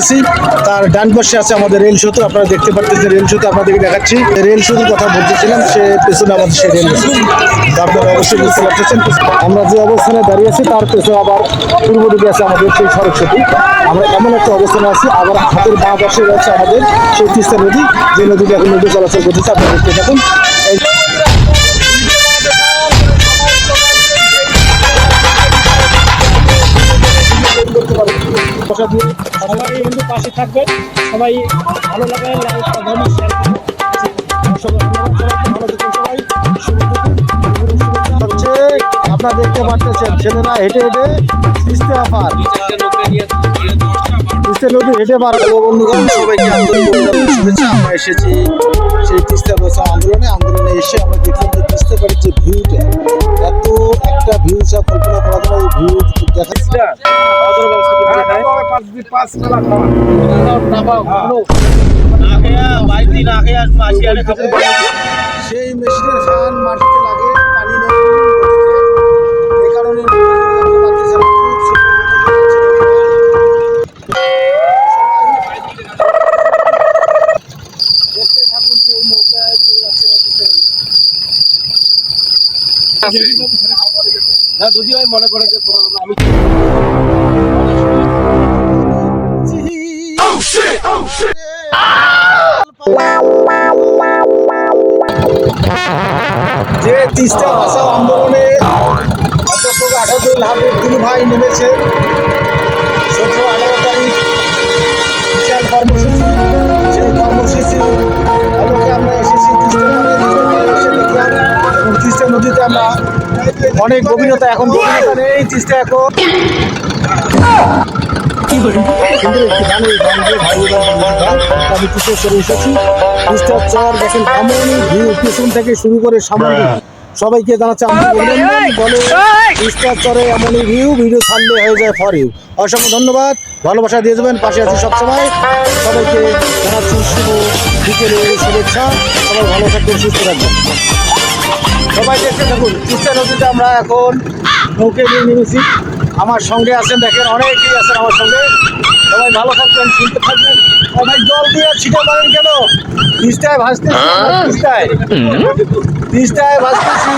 আছি। তার ডান পাশে আছে আমাদের রেল সেতু। আপনারা দেখতে পাচ্ছেন রেল সেতু। আপনাদেরকে দেখাচ্ছি। রেল সেতুর কথা বলতেছিলাম, সে পেছনে আমাদের সে রেল আপনারা অবশ্যই বুঝতে পারতেছেন। আমরা যে অবস্থানে দাঁড়িয়ে আছি, তার পেছনে আবার পূর্ব দিকে আছে আমাদের সেই সড়ক সেতু। আমরা এমন একটা অবস্থানে আছি, আবার হাতের বাঁ পাশে রয়েছে আমাদের সেই তিস্তা নদী। যে নদীতে এখন নদী চলাচল করতেছে, আপনারা দেখতে থাকুন। এই দিয়ে সবাই কিন্তু পাশে থাকবেন। সবাই ভালো লাগে লাইক কমেন্ট শেয়ার সবাই ভালো থাকুন সবাই হচ্ছে আপনারা দেখতে পাচ্ছেন ছেলেরা হেঁটে হেঁটে তিস্তা পার। তিস্তা নদী হেঁটে পার বন্ধুগণ সবাইকে আন্তরিক শুভেচ্ছা। আমরা এসেছি সেই তিস্তা বছর আন্দোলনে। আন্দোলনে এসে আমরা দেখলাম যে তিস্তা পাড়ির যে ভিউটা এত একটা ভিউ যা কল্পনা করা যায় এই ভিউ দেখা সেই মেশিনের ফ্যান মাটিতে লাগে পানি নেই এই কারণে পারতেছে না, খুব ছোট দেখতে থাকুন যে এই নৌকায় চলে যাচ্ছে বা তিস্তা নদী। না যদি আমি মনে করে যে আমি যে তিস্তা ভাষা আন্দোলনে আঠাদুল হাবিব দুলু ভাই নেমেছে সতেরো অনেক গভীরতা এখন গভীরতা তিস্তা এখন। পিছন থেকে শুরু করে সামনে সবাইকে জানাচ্ছে বলে এমনই ভিউ ভিডিও ছাড়লে হয়ে যায় ফর অসংখ্য ধন্যবাদ, ভালোবাসা দিয়ে যাবেন পাশে আছি সবসময়। সবাইকে জানাচ্ছি শুভ বিকেলে শুভেচ্ছা, সবাই ভালো থাকবেন, সুস্থ থাকবেন। সবাই দেখতে থাকুন। তিস্তা নদীতে আমরা এখন নৌকে নিয়ে নেমেছি। আমার সঙ্গে আছেন দেখেন অনেকেই আছেন আমার সঙ্গে। সবাই ভালো থাকবেন শুনতে থাকবেন। অনেক জল দিয়ে ছিটে পারেন কেন? তিস্তায় ভাসতেছি আমরা, তিস্তায়। তিস্তায় ভাসতেছি।